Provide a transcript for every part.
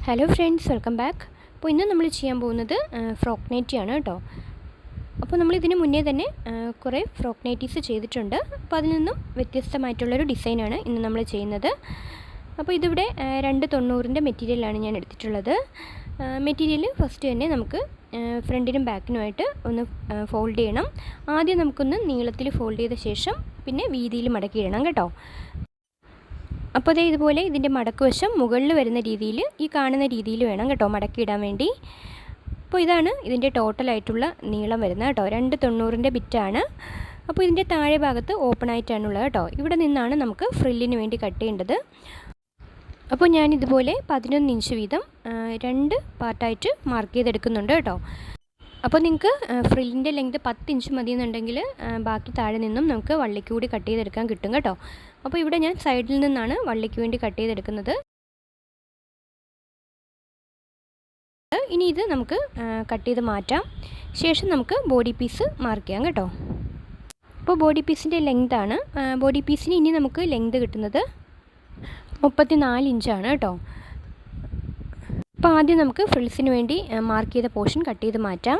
Hello friends welcome back അപ്പോൾ ഇന്ന് നമ്മൾ ചെയ്യാൻ പോകുന്നത് ഫ്രോക്ക് നൈറ്റിയാണ് കേട്ടോ. അപ്പോൾ നമ്മൾ ഇതിന് മുന്നേ തന്നെ കുറേ ഫ്രോക്ക് നൈറ്റീസ് ചെയ്തിട്ടുണ്ട്. അപ്പോൾ അതിൽ നിന്നും വ്യത്യസ്തമായിട്ടുള്ളൊരു ഡിസൈനാണ് ഇന്ന് നമ്മൾ ചെയ്യുന്നത്. അപ്പോൾ ഇതിവിടെ രണ്ട് തൊണ്ണൂറിന്റെ മെറ്റീരിയലാണ് ഞാൻ എടുത്തിട്ടുള്ളത്. മെറ്റീരിയൽ ഫസ്റ്റ് തന്നെ നമുക്ക് ഫ്രണ്ടിനും ബാക്കിനുമായിട്ട് ഒന്ന് ഫോൾഡ് ചെയ്യണം. ആദ്യം നമുക്കൊന്ന് നീളത്തിൽ ഫോൾഡ് ചെയ്ത ശേഷം പിന്നെ വീതിയിൽ മടക്കിയിടണം കേട്ടോ. അപ്പോൾ അതേ ഇതുപോലെ ഇതിന്റെ മടക്കുവശം മുകളിൽ വരുന്ന രീതിയിൽ ഈ കാണുന്ന രീതിയിൽ വേണം കേട്ടോ മടക്കിയിടാൻ വേണ്ടി. അപ്പോൾ ഇതാണ് ഇതിന്റെ ടോട്ടലായിട്ടുള്ള നീളം വരുന്നത് കേട്ടോ. രണ്ട് തൊണ്ണൂറിന്റെ ബിറ്റാണ് അപ്പോൾ ഇതിന്റെ താഴെ ഭാഗത്ത് ഓപ്പൺ ആയിട്ടാണുള്ളത് കേട്ടോ. ഇവിടെ നിന്നാണ് നമുക്ക് ഫ്രില്ലിന് വേണ്ടി കട്ട് ചെയ്യേണ്ടത്. അപ്പോൾ ഞാൻ ഇതുപോലെ പതിനൊന്ന് ഇഞ്ച് വീതം രണ്ട് പാർട്ടായിട്ട് മാർക്ക് ചെയ്തെടുക്കുന്നുണ്ട് കേട്ടോ. അപ്പോൾ നിങ്ങൾക്ക് ഫ്രില്ലിന്റെ ലെങ്ത് പത്ത് ഇഞ്ച് മതി എന്നുണ്ടെങ്കിൽ ബാക്കി താഴെ നിന്നും നമുക്ക് വള്ളിക്ക് കൂടി കട്ട് ചെയ്തെടുക്കാൻ കിട്ടും കേട്ടോ. അപ്പോൾ ഇവിടെ ഞാൻ സൈഡിൽ നിന്നാണ് വള്ളിക്ക് വേണ്ടി കട്ട് ചെയ്തെടുക്കുന്നത്. ഇനി ഇത് നമുക്ക് കട്ട് ചെയ്ത് മാറ്റാം. ശേഷം നമുക്ക് ബോഡി പീസ് മാർക്ക് ചെയ്യാം കേട്ടോ. അപ്പോൾ ബോഡി പീസിന്റെ ലെങ്താണ് ബോഡി പീസിന് ഇനി നമുക്ക് ലെങ്ത് കിട്ടുന്നത് മുപ്പത്തി നാല് ഇഞ്ചാണ് കേട്ടോ. അപ്പോൾ ആദ്യം നമുക്ക് ഫ്രിൽസിന് വേണ്ടി മാർക്ക് ചെയ്ത പോർഷൻ കട്ട് ചെയ്ത് മാറ്റാം.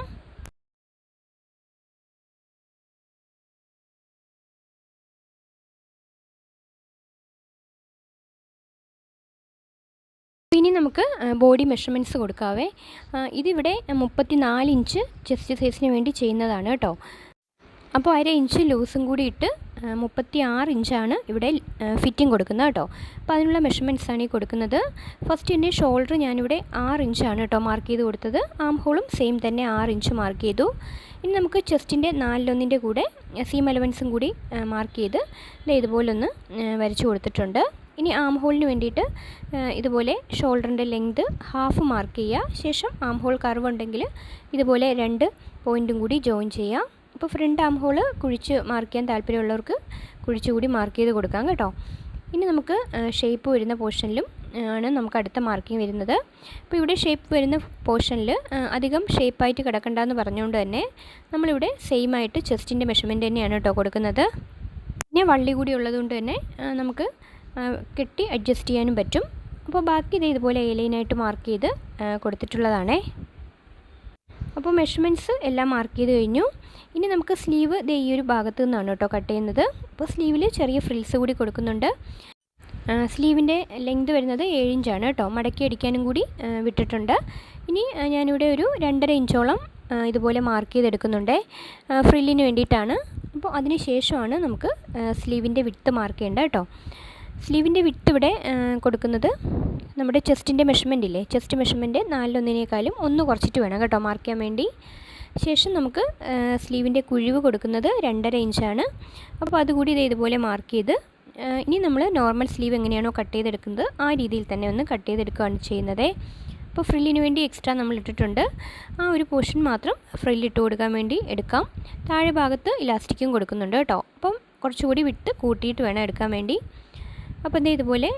ഇനി നമുക്ക് ബോഡി മെഷർമെന്റ്സ് കൊടുക്കാവേ. ഇതിവിടെ മുപ്പത്തി നാല് ഇഞ്ച് ചെസ്റ്റ് സൈസിന് വേണ്ടി ചെയ്യുന്നതാണ് കേട്ടോ. അപ്പോൾ അര ഇഞ്ച് ലൂസും കൂടി ഇട്ട് മുപ്പത്തി ആറ് ഇഞ്ചാണ് ഇവിടെ ഫിറ്റിംഗ് കൊടുക്കുന്നത് കേട്ടോ. അപ്പോൾ അതിനുള്ള മെഷർമെന്റ്സ് ആണ് ഈ കൊടുക്കുന്നത്. ഫസ്റ്റ് എന്റെ ഷോൾഡർ ഞാനിവിടെ ആറ് ഇഞ്ചാണ് കേട്ടോ മാർക്ക് ചെയ്ത് കൊടുത്തത്. ആം ഹോളും സെയിം തന്നെ ആറ് ഇഞ്ച് മാർക്ക് ചെയ്തു. ഇനി നമുക്ക് ചെസ്റ്റിന്റെ നാലിലൊന്നിന്റെ കൂടെ സീം അലവൻസും കൂടി മാർക്ക് ചെയ്ത് ഇതുപോലൊന്ന് വരച്ചു കൊടുത്തിട്ടുണ്ട്. ഇനി ആം ഹോളിന് വേണ്ടിയിട്ട് ഇതുപോലെ ഷോൾഡറിന്റെ ലെങ്ത് ഹാഫ് മാർക്ക് ചെയ്യുക. ശേഷം ആം ഹോൾ കർവ് ഉണ്ടെങ്കിൽ ഇതുപോലെ രണ്ട് പോയിന്റും കൂടി ജോയിൻ ചെയ്യാം അപ്പോൾ ഫ്രണ്ട് ആം ഹോൾ കുഴിച്ച് മാർക്ക് ചെയ്യാൻ താല്പര്യമുള്ളവർക്ക് കുഴിച്ച് കൂടി മാർക്ക് ചെയ്ത് കൊടുക്കാം കേട്ടോ. ഇനി നമുക്ക് ഷേപ്പ് വരുന്ന പോർഷനിലും ആണ് നമുക്ക് അടുത്ത മാർക്കിംഗ് വരുന്നത്. അപ്പോൾ ഇവിടെ ഷേപ്പ് വരുന്ന പോർഷനിൽ അധികം ഷേപ്പായിട്ട് കിടക്കണ്ടെന്ന് പറഞ്ഞുകൊണ്ട് തന്നെ നമ്മളിവിടെ സെയിം ആയിട്ട് ചെസ്റ്റിന്റെ മെഷർമെന്റ് തന്നെയാണ് കേട്ടോ കൊടുക്കുന്നത്. പിന്നെ വള്ളി കൂടി ഉള്ളതുകൊണ്ട് തന്നെ നമുക്ക് കെട്ടി അഡ്ജസ്റ്റ് ചെയ്യാനും പറ്റും. അപ്പോൾ ബാക്കി ഇത് ഇതുപോലെ എലൈനായിട്ട് മാർക്ക് ചെയ്ത് കൊടുത്തിട്ടുള്ളതാണേ. അപ്പോൾ മെഷർമെന്റ്സ് എല്ലാം മാർക്ക് ചെയ്ത് കഴിഞ്ഞു. ഇനി നമുക്ക് സ്ലീവ് ദേ ഈ ഒരു ഭാഗത്ത് നിന്നാണ് കേട്ടോ കട്ട് ചെയ്യുന്നത്. അപ്പോൾ സ്ലീവിൽ ചെറിയ ഫ്രിൽസ് കൂടി കൊടുക്കുന്നുണ്ട്. സ്ലീവിന്റെ ലെങ്ത് വരുന്നത് ഏഴ് ഇഞ്ചാണ് കേട്ടോ. മടക്കി അടിക്കാനും കൂടി വിട്ടിട്ടുണ്ട്. ഇനി ഞാനിവിടെ ഒരു രണ്ടര ഇഞ്ചോളം ഇതുപോലെ മാർക്ക് ചെയ്തെടുക്കുന്നുണ്ട്. ഫ്രില്ലിന് വേണ്ടിയിട്ടാണ്. അപ്പോൾ അതിന് ശേഷമാണ് നമുക്ക് സ്ലീവിന്റെ വിട്ട് മാർക്ക് ചെയ്യേണ്ടത് കേട്ടോ. സ്ലീവിന്റെ വിട്ട് ഇവിടെ കൊടുക്കുന്നത് നമ്മുടെ ചെസ്റ്റിന്റെ മെഷർമെന്റ് ഇല്ലേ ചെസ്റ്റ് മെഷർമെന്റ് നാലിലൊന്നിനേക്കാളും ഒന്ന് കുറച്ചിട്ട് വേണം കേട്ടോ മാർക്ക് ചെയ്യാൻ വേണ്ടി. ശേഷം നമുക്ക് സ്ലീവിന്റെ കുഴിവ് കൊടുക്കുന്നത് രണ്ടര ഇഞ്ചാണ്. അപ്പോൾ അതുകൂടി ഇത് ഇതുപോലെ മാർക്ക് ചെയ്ത് ഇനി നമ്മൾ നോർമൽ സ്ലീവ് എങ്ങനെയാണോ കട്ട് ചെയ്തെടുക്കുന്നത് ആ രീതിയിൽ തന്നെ ഒന്ന് കട്ട് ചെയ്തെടുക്കുകയാണ് ചെയ്യുന്നത്. അപ്പോൾ ഫ്രില്ലിന് വേണ്ടി എക്സ്ട്രാ നമ്മൾ ഇട്ടിട്ടുണ്ട്. ആ ഒരു പോർഷൻ മാത്രം ഫ്രില്ലിട്ട് കൊടുക്കാൻ വേണ്ടി എടുക്കാം. താഴെ ഭാഗത്ത് ഇലാസ്റ്റിക്കും കൊടുക്കുന്നുണ്ട് കേട്ടോ. അപ്പം കുറച്ചുകൂടി വിട്ട് കൂട്ടിയിട്ട് വേണം എടുക്കാൻ വേണ്ടി. അപ്പോൾ ഇത് ഇതുപോലെ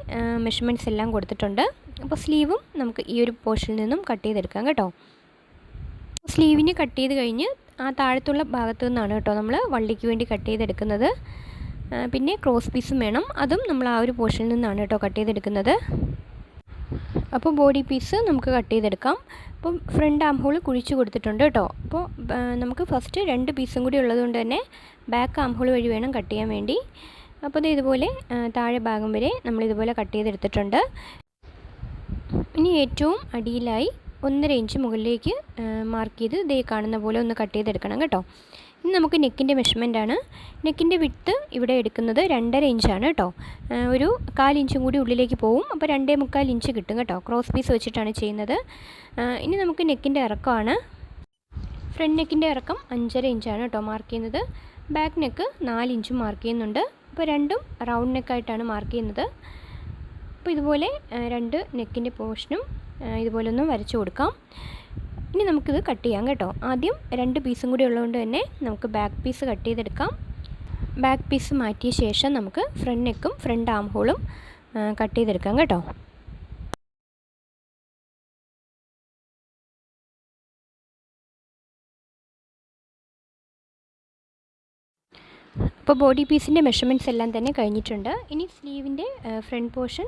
മെഷർമെന്റ്സ് എല്ലാം കൊടുത്തിട്ടുണ്ട്. അപ്പോൾ സ്ലീവും നമുക്ക് ഈ ഒരു പോർഷനിൽ നിന്നും കട്ട് ചെയ്തെടുക്കാം കേട്ടോ. സ്ലീവിന് കട്ട് ചെയ്ത് കഴിഞ്ഞ് ആ താഴത്തുള്ള ഭാഗത്തു നിന്നാണ് കേട്ടോ നമ്മൾ വള്ളിക്ക് വേണ്ടി കട്ട് ചെയ്തെടുക്കുന്നത്. പിന്നെ ക്രോസ് പീസും വേണം. അതും നമ്മൾ ആ ഒരു പോർഷനിൽ നിന്നാണ് കേട്ടോ കട്ട് ചെയ്തെടുക്കുന്നത്. അപ്പോൾ ബോഡി പീസ് നമുക്ക് കട്ട് ചെയ്തെടുക്കാം. അപ്പം ഫ്രണ്ട് ആം ഹോൾ കുഴിച്ച് കൊടുത്തിട്ടുണ്ട് കേട്ടോ. അപ്പോൾ നമുക്ക് ഫസ്റ്റ് രണ്ട് പീസും കൂടി ഉള്ളതുകൊണ്ട് തന്നെ ബാക്ക് ആം ഹോൾ വഴി വേണം കട്ട് ചെയ്യാൻ വേണ്ടി. അപ്പോൾ ഇത് ഇതുപോലെ താഴെ ഭാഗം വരെ നമ്മൾ ഇതുപോലെ കട്ട് ചെയ്തെടുത്തിട്ടുണ്ട്. ഇനി ഏറ്റവും അടിയിലായി ഒന്നര ഇഞ്ച് മുകളിലേക്ക് മാർക്ക് ചെയ്ത് ഇതേ കാണുന്ന പോലെ ഒന്ന് കട്ട് ചെയ്തെടുക്കണം കേട്ടോ. ഇനി നമുക്ക് നെക്കിന്റെ ആണ്. നെക്കിന്റെ വിട്ട് ഇവിടെ എടുക്കുന്നത് രണ്ടര ഇഞ്ചാണ് കേട്ടോ. ഒരു കാൽ ഇഞ്ചും കൂടി ഉള്ളിലേക്ക് പോവും. അപ്പോൾ രണ്ടേ മുക്കാൽ ഇഞ്ച് കിട്ടും കേട്ടോ. ക്രോസ് പീസ് വെച്ചിട്ടാണ് ചെയ്യുന്നത്. ഇനി നമുക്ക് നെക്കിന്റെ ഇറക്കമാണ്. ഫ്രണ്ട് നെക്കിന്റെ ഇറക്കം അഞ്ചര ഇഞ്ചാണ് കേട്ടോ മാർക്ക് ചെയ്യുന്നത്. ബാക്ക് നെക്ക് നാല് ഇഞ്ചും മാർക്ക് ചെയ്യുന്നുണ്ട്. അപ്പോൾ രണ്ടും റൗണ്ട് നെക്കായിട്ടാണ് മാർക്ക് ചെയ്യുന്നത്. അപ്പോൾ ഇതുപോലെ രണ്ട് നെക്കിന്റെ പോർഷനും ഇതുപോലെ വരച്ചു കൊടുക്കാം. ഇനി നമുക്കിത് കട്ട് ചെയ്യാം കേട്ടോ. ആദ്യം രണ്ട് പീസും കൂടി ഉള്ളതുകൊണ്ട് തന്നെ നമുക്ക് ബാക്ക് പീസ് കട്ട് ചെയ്തെടുക്കാം. ബാക്ക് പീസ് മാറ്റിയ ശേഷം നമുക്ക് ഫ്രണ്ട് നെക്കും ഫ്രണ്ട് ആം ഹോളും കട്ട് ചെയ്തെടുക്കാം കേട്ടോ. അപ്പോൾ ബോഡി പീസിന്റെ മെഷർമെന്റ്സ് എല്ലാം തന്നെ കഴിഞ്ഞിട്ടുണ്ട്. ഇനി സ്ലീവിന്റെ ഫ്രണ്ട് പോർഷൻ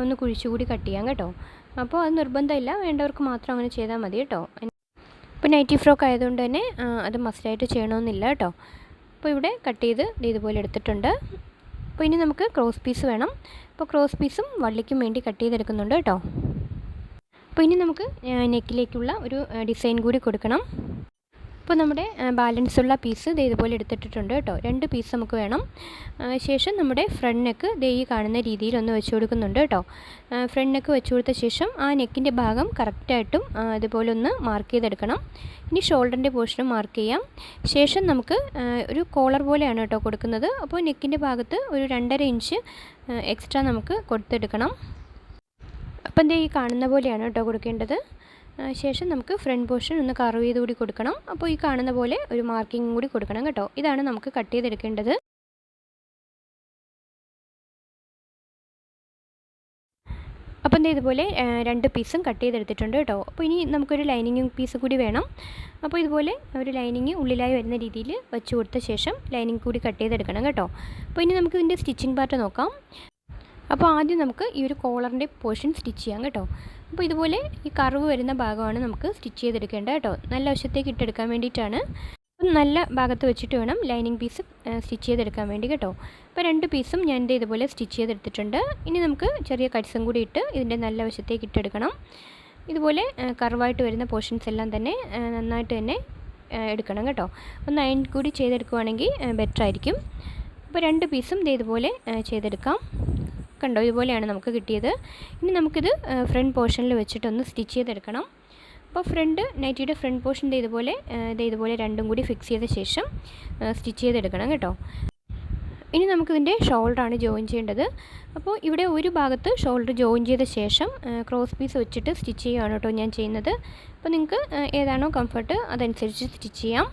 ഒന്ന് കുഴിച്ചുകൂടി കട്ട് ചെയ്യാം കേട്ടോ. അപ്പോൾ അത് നിർബന്ധമില്ല. വേണ്ടവർക്ക് മാത്രം അങ്ങനെ ചെയ്താൽ മതി കേട്ടോ. ഇപ്പോൾ നൈറ്റി ഫ്രോക്ക് ആയതുകൊണ്ട് തന്നെ അത് മസ്റ്റായിട്ട് ചെയ്യണമെന്നില്ല കേട്ടോ. അപ്പോൾ ഇവിടെ കട്ട് ചെയ്ത് ഇതുപോലെ എടുത്തിട്ടുണ്ട്. അപ്പോൾ ഇനി നമുക്ക് ക്രോസ് പീസ് വേണം. അപ്പോൾ ക്രോസ് പീസും വള്ളിക്കും വേണ്ടി കട്ട് ചെയ്തെടുക്കുന്നുണ്ട് കേട്ടോ. അപ്പോൾ ഇനി നമുക്ക് നെക്കിലേക്കുള്ള ഒരു ഡിസൈൻ കൂടി കൊടുക്കണം. അപ്പോൾ നമ്മുടെ ബാലൻസ് ഉള്ള പീസ് ദേ ഇതുപോലെ എടുത്തിട്ടിട്ടുണ്ട് കേട്ടോ. രണ്ട് പീസ് നമുക്ക് വേണം. ശേഷം നമ്മുടെ ഫ്രണ്ട് നെക്ക് ദേ ഈ കാണുന്ന രീതിയിൽ ഒന്ന് വെച്ച് കൊടുക്കുന്നുണ്ട് കേട്ടോ. ഫ്രണ്ട് നെക്ക് വെച്ച് കൊടുത്ത ശേഷം ആ നെക്കിന്റെ ഭാഗം കറക്റ്റായിട്ടും ഇതുപോലെ ഒന്ന് മാർക്ക് ചെയ്തെടുക്കണം. ഇനി ഷോൾഡറിന്റെ പോർഷനും മാർക്ക് ചെയ്യാം. ശേഷം നമുക്ക് ഒരു കോളർ പോലെയാണ് കേട്ടോ കൊടുക്കുന്നത്. അപ്പോൾ നെക്കിന്റെ ഭാഗത്ത് ഒരു രണ്ടര ഇഞ്ച് എക്സ്ട്രാ നമുക്ക് കൊടുത്തെടുക്കണം. അപ്പം ദേ ഈ കാണുന്ന പോലെയാണ് കേട്ടോ കൊടുക്കേണ്ടത്. ശേഷം നമുക്ക് ഫ്രണ്ട് പോർഷൻ ഒന്ന് കർവ് ചെയ്ത് കൂടി കൊടുക്കണം. അപ്പോൾ ഈ കാണുന്ന പോലെ ഒരു മാർക്കിംഗ് കൂടി കൊടുക്കണം കേട്ടോ. ഇതാണ് നമുക്ക് കട്ട് ചെയ്തെടുക്കേണ്ടത്. അപ്പം എന്താ ഇതുപോലെ രണ്ട് പീസും കട്ട് ചെയ്തെടുത്തിട്ടുണ്ട് കേട്ടോ. അപ്പോൾ ഇനി നമുക്കൊരു ലൈനിങ് പീസ് കൂടി വേണം. അപ്പോൾ ഇതുപോലെ ഒരു ലൈനിങ് ഉള്ളിലായി വരുന്ന രീതിയിൽ വെച്ച് കൊടുത്ത ശേഷം ലൈനിങ് കൂടി കട്ട് ചെയ്തെടുക്കണം കേട്ടോ. അപ്പോൾ ഇനി നമുക്ക് ഇതിന്റെ സ്റ്റിച്ചിങ് പാർട്ട് നോക്കാം. അപ്പോൾ ആദ്യം നമുക്ക് ഈ ഒരു കോളറിന്റെ പോർഷൻ സ്റ്റിച്ച് ചെയ്യാം കേട്ടോ. അപ്പോൾ ഇതുപോലെ ഈ കർവ് വരുന്ന ഭാഗമാണ് നമുക്ക് സ്റ്റിച്ച് ചെയ്തെടുക്കേണ്ടത് കേട്ടോ. നല്ല വശത്തേക്ക് ഇട്ടെടുക്കാൻ വേണ്ടിയിട്ടാണ്. നല്ല ഭാഗത്ത് വെച്ചിട്ട് വേണം ലൈനിങ് പീസ് സ്റ്റിച്ച് ചെയ്തെടുക്കാൻ വേണ്ടി കേട്ടോ. അപ്പോൾ രണ്ട് പീസും ഞാൻ ഇതുപോലെ സ്റ്റിച്ച് ചെയ്തെടുത്തിട്ടുണ്ട്. ഇനി നമുക്ക് ചെറിയ കട്സും കൂടി ഇട്ട് ഇതിന്റെ നല്ല വശത്തേക്ക് ഇട്ടെടുക്കണം. ഇതുപോലെ കർവായിട്ട് വരുന്ന പോർഷൻസ് എല്ലാം തന്നെ നന്നായിട്ട് തന്നെ എടുക്കണം കേട്ടോ. ഒന്ന് അയൺ കൂടി ചെയ്തെടുക്കുവാണെങ്കിൽ ബെറ്റർ ആയിരിക്കും അപ്പോൾ രണ്ട് പീസും ഇതുപോലെ ചെയ്തെടുക്കാം. കണ്ടോ? ഇതുപോലെയാണ് നമുക്ക് കിട്ടിയത്. ഇനി നമുക്കിത് ഫ്രണ്ട് പോർഷനിൽ വെച്ചിട്ടൊന്ന് സ്റ്റിച്ച് ചെയ്തെടുക്കണം. അപ്പോൾ ഫ്രണ്ട് നൈറ്റിയുടെ ഫ്രണ്ട് പോർഷന്റെ ഇതുപോലെ ഇത് ഇതുപോലെ രണ്ടും കൂടി ഫിക്സ് ചെയ്ത ശേഷം സ്റ്റിച്ച് ചെയ്തെടുക്കണം കേട്ടോ. ഇനി നമുക്കിതിന്റെ ഷോൾഡറാണ് ജോയിൻ ചെയ്യേണ്ടത്. അപ്പോൾ ഇവിടെ ഒരു ഭാഗത്ത് ഷോൾഡർ ജോയിൻ ചെയ്ത ശേഷം ക്രോസ് പീസ് വെച്ചിട്ട് സ്റ്റിച്ച് ചെയ്യുകയാണ് കേട്ടോ ഞാൻ ചെയ്യുന്നത്. അപ്പോൾ നിങ്ങൾക്ക് ഏതാണോ കംഫർട്ട് അതനുസരിച്ച് സ്റ്റിച്ച് ചെയ്യാം.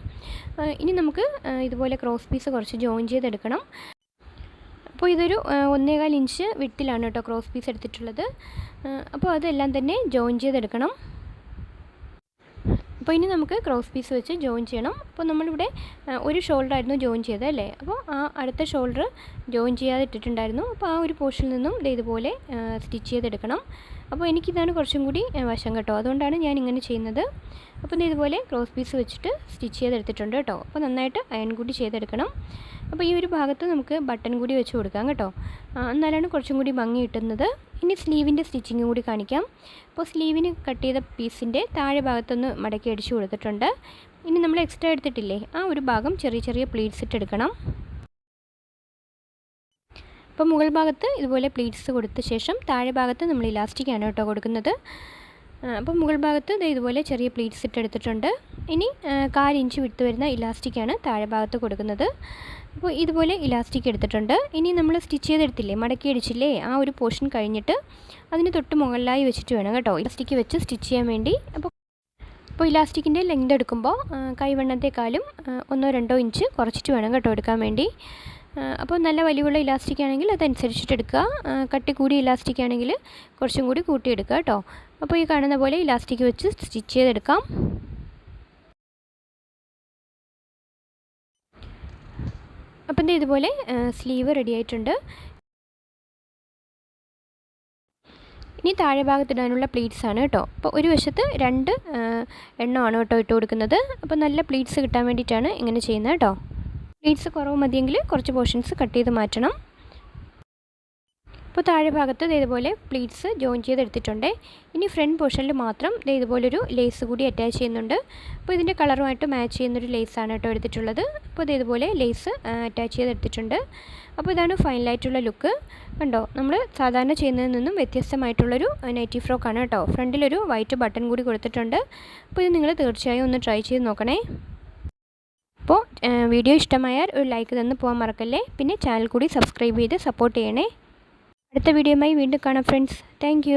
ഇനി നമുക്ക് ഇതുപോലെ ക്രോസ് പീസ് കുറച്ച് ജോയിൻ ചെയ്തെടുക്കണം. അപ്പോൾ ഇതൊരു ഒന്നേകാൽ ഇഞ്ച് വിട്ടിലാണ് കേട്ടോ ക്രോസ് പീസ് എടുത്തിട്ടുള്ളത്. അപ്പോൾ അതെല്ലാം തന്നെ ജോയിൻ ചെയ്തെടുക്കണം. അപ്പോൾ ഇനി നമുക്ക് ക്രോസ് പീസ് വെച്ച് ജോയിൻ ചെയ്യണം. അപ്പോൾ നമ്മളിവിടെ ഒരു ഷോൾഡർ ആയിരുന്നു ജോയിൻ ചെയ്തത് അല്ലേ? അപ്പോൾ ആ അടുത്ത ഷോൾഡർ ജോയിൻ ചെയ്യാതെ ഇട്ടിട്ടുണ്ടായിരുന്നു അപ്പോൾ ആ ഒരു പോർഷനിൽ നിന്നും ഇതേപോലെ സ്റ്റിച്ച് ചെയ്തെടുക്കണം. അപ്പോൾ എനിക്കിതാണ് കുറച്ചും കൂടി വശം കേട്ടോ. അതുകൊണ്ടാണ് ഞാൻ ഇങ്ങനെ ചെയ്യുന്നത്. അപ്പോൾ ഇതുപോലെ ക്രോസ് പീസ് വെച്ചിട്ട് സ്റ്റിച്ച് ചെയ്തെടുത്തിട്ടുണ്ട് കേട്ടോ. അപ്പോൾ നന്നായിട്ട് അയൺ കൂടി ചെയ്തെടുക്കണം. അപ്പോൾ ഈ ഒരു ഭാഗത്ത് നമുക്ക് ബട്ടൺ കൂടി വെച്ച് കൊടുക്കാം കേട്ടോ. എന്നാലാണ് കുറച്ചും കൂടി ഭംഗി കിട്ടുന്നത്. ഇനി സ്ലീവിന്റെ സ്റ്റിച്ചിങ് കൂടി കാണിക്കാം. അപ്പോൾ സ്ലീവിന് കട്ട് ചെയ്ത പീസിന്റെ താഴെ ഭാഗത്തൊന്ന് മടക്കി അടിച്ചു കൊടുത്തിട്ടുണ്ട്. ഇനി നമ്മൾ എക്സ്ട്രാ എടുത്തിട്ടില്ലേ ആ ഒരു ഭാഗം ചെറിയ ചെറിയ പ്ലീറ്റ്സ് ഇട്ട് എടുക്കണം അപ്പോൾ മുകൾ ഭാഗത്ത് ഇതുപോലെ പ്ലീറ്റ്സ് കൊടുത്ത ശേഷം താഴെ ഭാഗത്ത് നമ്മൾ ഇലാസ്റ്റിക്കാണ് കേട്ടോ കൊടുക്കുന്നത്. അപ്പോൾ മുകൾ ഭാഗത്ത് ഇതുപോലെ ചെറിയ പ്ലീറ്റ്സ് ഇട്ടെടുത്തിട്ടുണ്ട് ഇനി കാലിഞ്ച് വിട്ട് വരുന്ന ഇലാസ്റ്റിക്കാണ് താഴെ ഭാഗത്ത് കൊടുക്കുന്നത്. അപ്പോൾ ഇതുപോലെ ഇലാസ്റ്റിക് എടുത്തിട്ടുണ്ട്. ഇനി നമ്മൾ സ്റ്റിച്ച് ചെയ്തെടുത്തില്ലേ മടക്കി അടിച്ചില്ലേ ആ ഒരു പോർഷൻ കഴിഞ്ഞിട്ട് അതിന് തൊട്ട് മുകളിലായി വെച്ചിട്ട് വേണം കേട്ടോ ഇലാസ്റ്റിക് വെച്ച് സ്റ്റിച്ച് ചെയ്യാൻ വേണ്ടി. അപ്പോൾ അപ്പോൾ ഇലാസ്റ്റിക്കിന്റെ ലെങ്ത് എടുക്കുമ്പോൾ കൈവണ്ണത്തെക്കാളും ഒന്നോ രണ്ടോ ഇഞ്ച് കുറച്ചിട്ട് വേണം കേട്ടോ എടുക്കാൻ വേണ്ടി. അപ്പോൾ നല്ല വലിയുള്ള ഇലാസ്റ്റിക് ആണെങ്കിൽ അതനുസരിച്ചിട്ട് എടുക്കുക. കട്ടി കൂടിയ ഇലാസ്റ്റിക് ആണെങ്കിൽ കുറച്ചും കൂടി കൂട്ടിയെടുക്കുക കേട്ടോ. അപ്പോൾ ഈ കാണുന്ന പോലെ ഇലാസ്റ്റിക് വെച്ച് സ്റ്റിച്ച് ചെയ്തെടുക്കാം. അപ്പം ഇത് ഇതുപോലെ സ്ലീവ് റെഡി ആയിട്ടുണ്ട്. ഇനി താഴെ ഭാഗത്തിടാനുള്ള പ്ലീറ്റ്സ് ആണ് കേട്ടോ. അപ്പോൾ ഒരു വശത്ത് രണ്ട് എണ്ണമാണ് കേട്ടോ ഇട്ട് കൊടുക്കുന്നത്. അപ്പോൾ നല്ല പ്ലീറ്റ്സ് കിട്ടാൻ വേണ്ടിയിട്ടാണ് ഇങ്ങനെ ചെയ്യുന്നത് കേട്ടോ. പ്ലീറ്റ്സ് കുറവ് മതിയെങ്കിൽ കുറച്ച് പോർഷൻസ് കട്ട് ചെയ്ത് മാറ്റണം. അപ്പോൾ താഴെ ഭാഗത്ത് ഇതേപോലെ പ്ലീറ്റ്സ് ജോയിൻ ചെയ്തെടുത്തിട്ടുണ്ട്. ഇനി ഫ്രണ്ട് പോർഷനിൽ മാത്രം ഇതുപോലൊരു ലേസ് കൂടി അറ്റാച്ച് ചെയ്യുന്നുണ്ട്. അപ്പോൾ ഇതിന്റെ കളറുമായിട്ട് മാച്ച് ചെയ്യുന്നൊരു ലേസാണ് കേട്ടോ എടുത്തിട്ടുള്ളത്. അപ്പോൾ ഇതുപോലെ ലേസ് അറ്റാച്ച് ചെയ്തെടുത്തിട്ടുണ്ട്. അപ്പോൾ ഇതാണ് ഫൈനലായിട്ടുള്ള ലുക്ക്. കണ്ടോ? നമ്മൾ സാധാരണ ചെയ്യുന്നതിൽ നിന്നും വ്യത്യസ്തമായിട്ടുള്ളൊരു നൈറ്റി ഫ്രോക്കാണ് കേട്ടോ. ഫ്രണ്ടിലൊരു വൈറ്റ് ബട്ടൺ കൂടി കൊടുത്തിട്ടുണ്ട്. അപ്പോൾ ഇത് നിങ്ങൾ തീർച്ചയായും ഒന്ന് ട്രൈ ചെയ്ത് നോക്കണേ. അപ്പോൾ വീഡിയോ ഇഷ്ടമായാൽ ഒരു ലൈക്ക് തന്ന് പോകാൻ മറക്കല്ലേ? പിന്നെ ചാനൽ കൂടി സബ്സ്ക്രൈബ് ചെയ്ത് സപ്പോർട്ട് ചെയ്യണേ. അടുത്ത വീഡിയോയുമായി വീണ്ടും കാണാം ഫ്രണ്ട്സ്. താങ്ക്